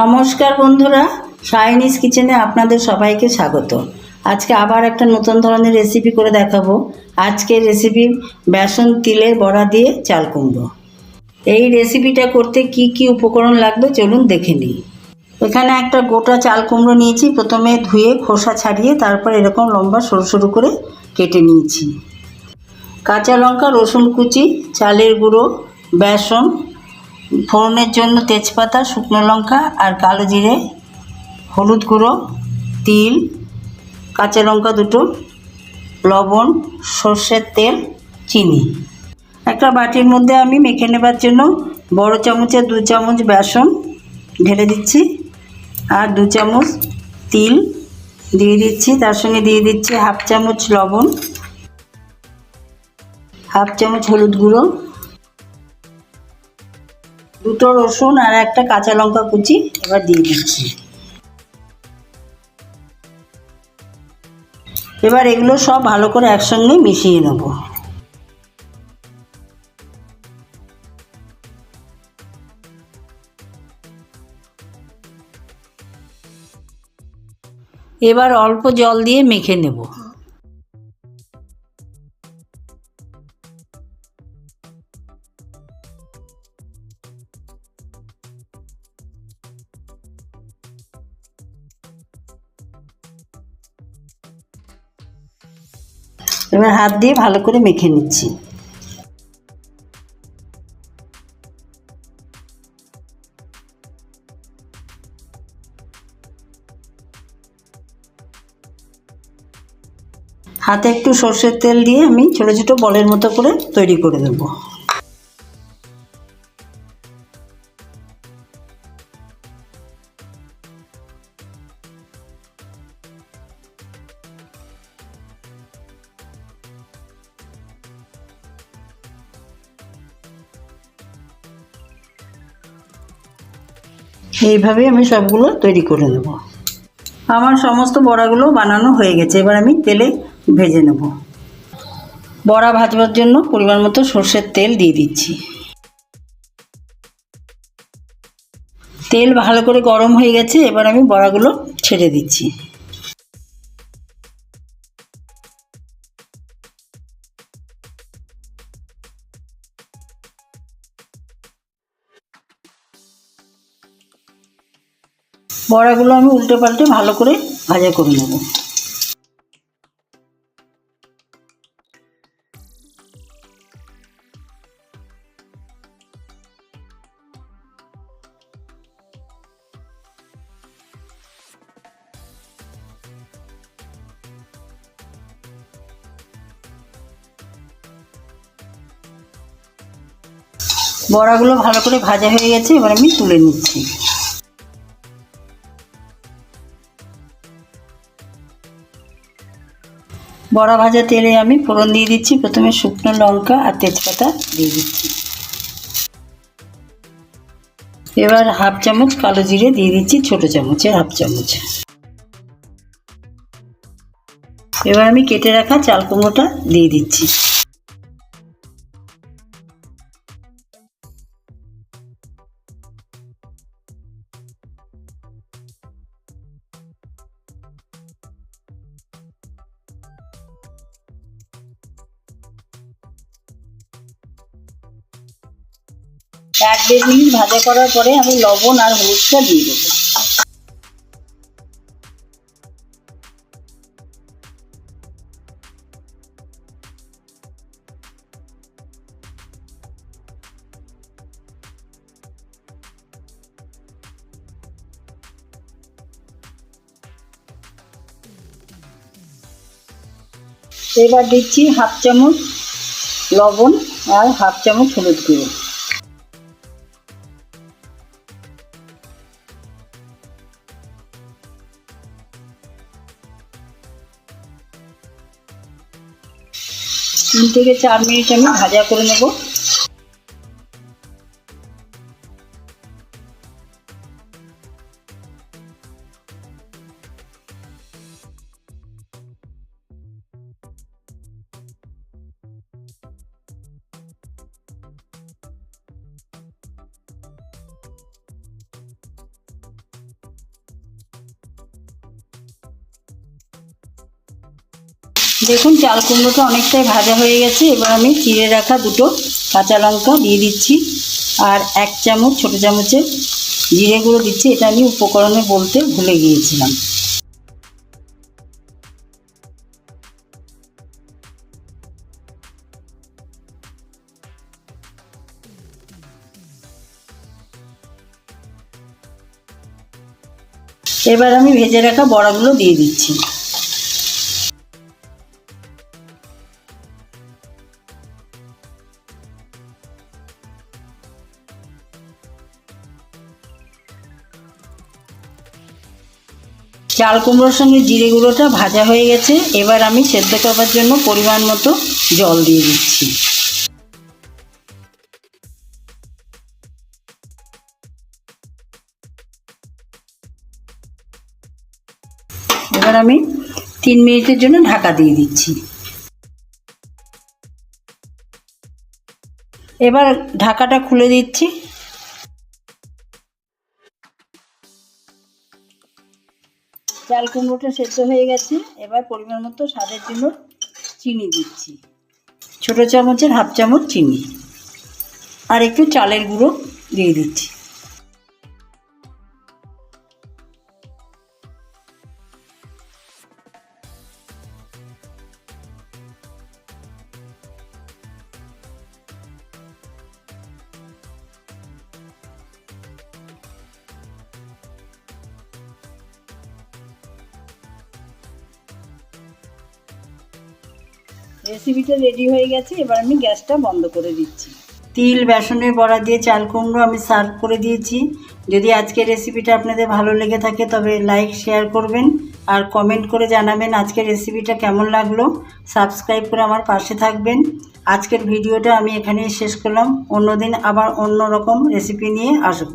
নমস্কার বন্ধুরা, শাইনিজ কিচেনে আপনাদের সবাইকে স্বাগত। আজকে আবার একটা নতুন ধরনের রেসিপি করে দেখাবো। আজকের রেসিপি বেসন তিলের বড়া দিয়ে চাল কুমড়ো। এই রেসিপিটা করতে কি কি উপকরণ লাগবে চলুন দেখে নিই। এখানে একটা গোটা চাল কুমড়ো নিয়েছি, প্রথমে ধুয়ে খোসা ছাড়িয়ে তারপর এরকম লম্বা সরু সরু করে কেটে নিয়েছি। কাঁচা লঙ্কা, রসুন কুচি, চালের গুঁড়ো, বেসন ফোড়নের জন্য তেজপাতা, শুকনো লঙ্কা আর কালো জিরে, হলুদ গুঁড়ো, তিল, কাঁচা লঙ্কা দুটো, লবণ, সর্ষের তেল, চিনি। একটা বাটির মধ্যে আমি মেখে নেবার জন্য বড় চামচে দু চামচ বেসন ঢেলে দিচ্ছি আর দু চামচ তিল দিয়ে দিচ্ছি। তার সঙ্গে দিয়ে দিচ্ছি হাফ চামচ লবণ, হাফ চামচ হলুদ গুঁড়ো দুটো রসুন আর একটা কাঁচা লঙ্কা কুচি এবার দিয়ে দিচ্ছি। এবার এগুলো সব ভালো করে একসঙ্গে মিশিয়ে নেব। এবার অল্প জল দিয়ে মেখে নেব। এবার হাত দিয়ে ভালো করে মেখে নিচ্ছি। হাতে একটু সর্ষের তেল দিয়ে আমি ছোটো ছোটো বলের মতো করে তৈরি করে দেব এইভাবে আমি সবগুলো তৈরি করে নেব। আমার সমস্ত বড়াগুলো বানানো হয়ে গেছে, এবার আমি তেলে ভেজে নেব। বড়া ভাজবার জন্য পরিমাণ মতো সর্ষের তেল দিয়ে দিচ্ছি। তেল ভালো করে গরম হয়ে গেছে, এবার আমি বড়াগুলো ছেড়ে দিচ্ছি। বড়াগুলো আমি উল্টে পাল্টে ভালো করে ভাজা করে নেব। বড়াগুলো ভালো করে ভাজা হয়ে গেছে, এবার আমি তুলে নিচ্ছি। বড়া ভাজা তেলে আমি ফোড়ন দিয়ে দিচ্ছি। প্রথমে শুকনো লঙ্কা আর তেজপাতা দিয়ে দিচ্ছি। এবার হাফ চামচ কালো জিরে দিয়ে দিচ্ছি ছোট চামচের হাফ চামচ। এবার আমি কেটে রাখা চাল কুমড়োটা দিয়ে দিচ্ছি। এক দেড় মিনিট ভাজা করার পরে আমি লবণ আর হলুদটা দিয়ে দেবো। এবার দিচ্ছি হাফ চামচ লবণ আর হাফ চামচ হলুদ গুঁড়ো। তিন থেকে চার মিনিট আমি ভাজা করে নেব। দেখুন, চাল কুমড়োটা অনেকটাই ভাজা হয়ে গেছে। এবার আমি চিড়ে রাখা দুটো কাঁচা লঙ্কা দিয়ে দিচ্ছি। আর এক চামচ, ছোটো চামচের জিরে গুঁড়ো দিচ্ছি। এটা আমি উপকরণে বলতে ভুলে গিয়েছিলাম। এবার আমি ভেজে রাখা বড়াগুলো দিয়ে দিচ্ছি। চাল কুমড়োর সঙ্গে জিরে গুঁড়োটা ভাজা হয়ে গেছে। এবার আমি সেদ্ধ করবার জন্য পরিমাণ মতো জল দিয়ে দিচ্ছি। এবার আমি তিন মিনিটের জন্য ঢাকা দিয়ে দিচ্ছি। এবার ঢাকাটা খুলে দিচ্ছি। চাল কুমড়োটা সেদ্ধ হয়ে গেছে। এবার পরিমাণ মতো স্বাদের জন্য চিনি দিচ্ছি। ছোটো চামচের হাফ চামচ চিনি। আর একটু চালের গুঁড়ো দিয়ে দিচ্ছি। রেসিপিটা রেডি হয়ে গেছে, এবার আমি গ্যাসটা বন্ধ করে দিচ্ছি। তিল, বেসনের বড়া দিয়ে চাল কুমড়ো আমি সার্ভ করে দিয়েছি। যদি আজকের রেসিপিটা আপনাদের ভালো লেগে থাকে, তবে লাইক, শেয়ার করবেন আর কমেন্ট করে জানাবেন আজকের রেসিপিটা কেমন লাগল। সাবস্ক্রাইব করে আমার পাশে থাকবেন। আজকের ভিডিওটা আমি এখানেই শেষ করলাম। অন্যদিন আবার অন্য রকম রেসিপি নিয়ে আসব।